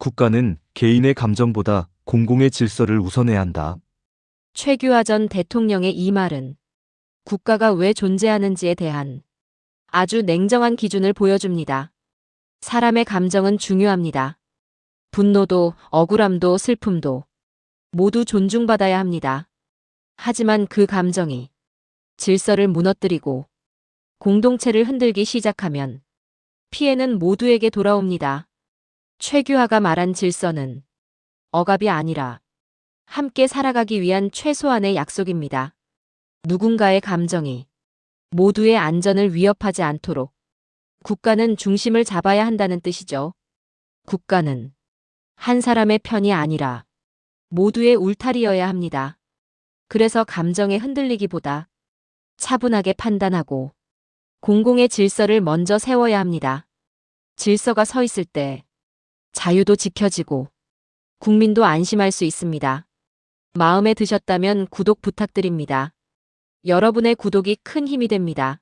국가는 개인의 감정보다 공공의 질서를 우선해야 한다. 최규하 전 대통령의 이 말은 국가가 왜 존재하는지에 대한 아주 냉정한 기준을 보여줍니다. 사람의 감정은 중요합니다. 분노도, 억울함도, 슬픔도 모두 존중받아야 합니다. 하지만 그 감정이 질서를 무너뜨리고 공동체를 흔들기 시작하면 피해는 모두에게 돌아옵니다. 최규하가 말한 질서는 억압이 아니라 함께 살아가기 위한 최소한의 약속입니다. 누군가의 감정이 모두의 안전을 위협하지 않도록 국가는 중심을 잡아야 한다는 뜻이죠. 국가는 한 사람의 편이 아니라 모두의 울타리여야 합니다. 그래서 감정에 흔들리기보다 차분하게 판단하고 공공의 질서를 먼저 세워야 합니다. 질서가 서 있을 때 자유도 지켜지고 국민도 안심할 수 있습니다. 마음에 드셨다면 구독 부탁드립니다. 여러분의 구독이 큰 힘이 됩니다.